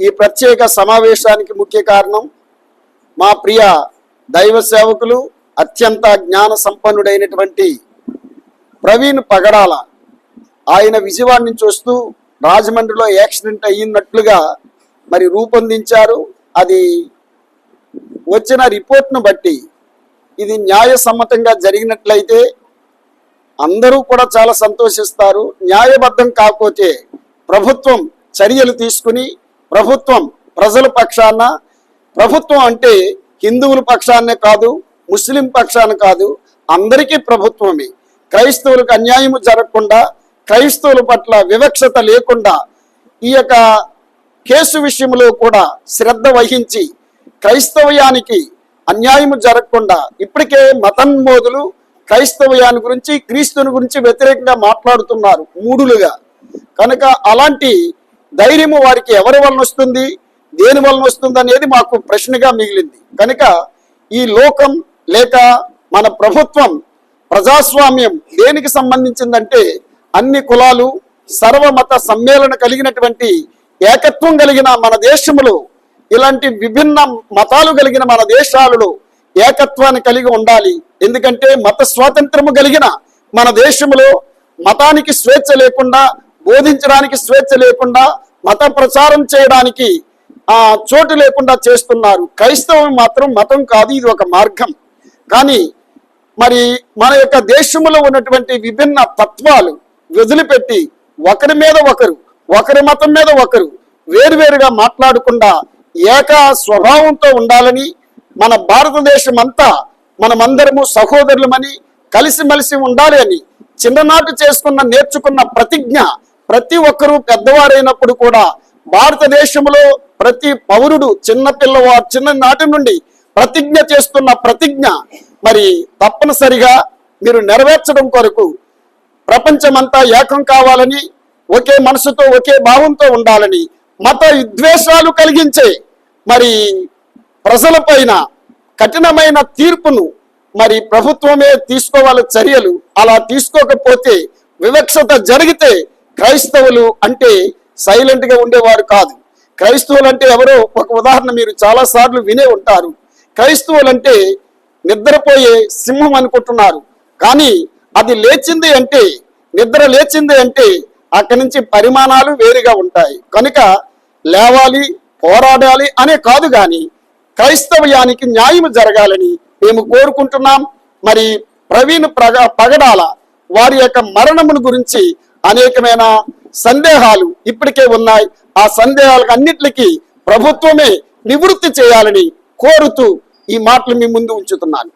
ఈ ప్రత్యేక సమావేశానికి ముఖ్య కారణం మా ప్రియ దైవ సేవకులు అత్యంత జ్ఞాన సంపన్నుడైనటువంటి ప్రవీణ్ పగడాల. ఆయన విజయవాడ నుంచి వస్తూ రాజమండ్రిలో యాక్సిడెంట్ అయ్యినట్లుగా మరి రూపొందించారు. అది వచ్చిన రిపోర్ట్ను బట్టి ఇది న్యాయసమ్మతంగా జరిగినట్లయితే అందరూ కూడా చాలా సంతోషిస్తారు. న్యాయబద్ధం కాకపోతే ప్రభుత్వం చర్యలు తీసుకుని ప్రభుత్వం ప్రజల పక్షాన ప్రభుత్వం అంటే హిందువుల పక్షాన్నే కాదు ముస్లిం పక్షాన కాదు అందరికీ ప్రభుత్వమే. క్రైస్తవులకు అన్యాయం జరగకుండా క్రైస్తవుల పట్ల వివక్షత లేకుండా ఈ యొక్క కేసు విషయంలో కూడా శ్రద్ధ వహించి క్రైస్తవయానికి అన్యాయం జరగకుండా ఇప్పటికే మతన్మోదులు క్రైస్తవయాన్ని గురించి క్రీస్తుని గురించి వ్యతిరేకంగా మాట్లాడుతున్నారు మూడులుగా. కనుక అలాంటి ధైర్యము వారికి ఎవరి వలన వస్తుంది? దేని వలన వస్తుంది అనేది మాకు ప్రశ్నగా మిగిలింది. కనుక ఈ లోకం లేక మన ప్రభుత్వం ప్రజాస్వామ్యం దేనికి సంబంధించిందంటే అన్ని కులాలు సర్వమత సమ్మేళన కలిగినటువంటి ఏకత్వం కలిగిన మన దేశంలో ఇలాంటి విభిన్న మతాలు కలిగిన మన దేశాలలో ఏకత్వాన్ని కలిగి ఉండాలి. ఎందుకంటే మత స్వాతంత్రము కలిగిన మన దేశంలో మతానికి స్వేచ్ఛ లేకుండా బోధించడానికి స్వేచ్ఛ లేకుండా మత ప్రచారం చేయడానికి ఆ చోటు లేకుండా చేస్తున్నారు. క్రైస్తవం మాత్రం మతం కాదు ఇది ఒక మార్గం. కానీ మరి మన యొక్క దేశంలో ఉన్నటువంటి విభిన్న తత్వాలు వదిలిపెట్టి ఒకరి మీద ఒకరు ఒకరి మతం మీద ఒకరు వేరువేరుగా మాట్లాడకుండా ఏక స్వభావంతో ఉండాలని మన భారతదేశం అంతా మనమందరము సహోదరులమని కలిసిమెలిసి ఉండాలి అని చిన్ననాటి చేసుకున్న నేర్చుకున్న ప్రతిజ్ఞ ప్రతి ఒక్కరూ పెద్దవారైనప్పుడు కూడా భారతదేశంలో ప్రతి పౌరుడు చిన్న చిన్ననాటి చిన్న నాటి నుండి ప్రతిజ్ఞ చేస్తున్న ప్రతిజ్ఞ మరి తప్పనిసరిగా మీరు నెరవేర్చడం కొరకు ప్రపంచమంతా ఏకం కావాలని ఒకే మనసుతో ఒకే భావంతో ఉండాలని మత విద్వేషాలు కలిగించే మరి ప్రజలపైన కఠినమైన తీర్పును మరి ప్రభుత్వమే తీసుకోవాలి చర్యలు. అలా తీసుకోకపోతే వివక్షత జరిగితే క్రైస్తవులు అంటే సైలెంట్గా ఉండేవారు కాదు. క్రైస్తవులు అంటే ఎవరో ఒక ఉదాహరణ మీరు చాలా సార్లు వినే ఉంటారు. క్రైస్తవులు అంటే నిద్రపోయే సింహం అనుకుంటున్నారు. కానీ అది లేచింది అంటే నిద్ర లేచింది అంటే అక్కడి నుంచి పరిమాణాలు వేరుగా ఉంటాయి. కనుక లేవాలి పోరాడాలి అనే కాదు కానీ క్రైస్తవయానికి న్యాయం జరగాలని మేము కోరుకుంటున్నాం. మరి ప్రవీణ్ ప్రగ పగడాల వారి యొక్క మరణమును గురించి అనేకమైన సందేహాలు ఇప్పటికే ఉన్నాయి. ఆ సందేహాలకు అన్నిటికీ ప్రభుత్వమే నివృత్తి చేయాలని కోరుతూ ఈ మాటలు మీ ముందు ఉంచుతున్నాను.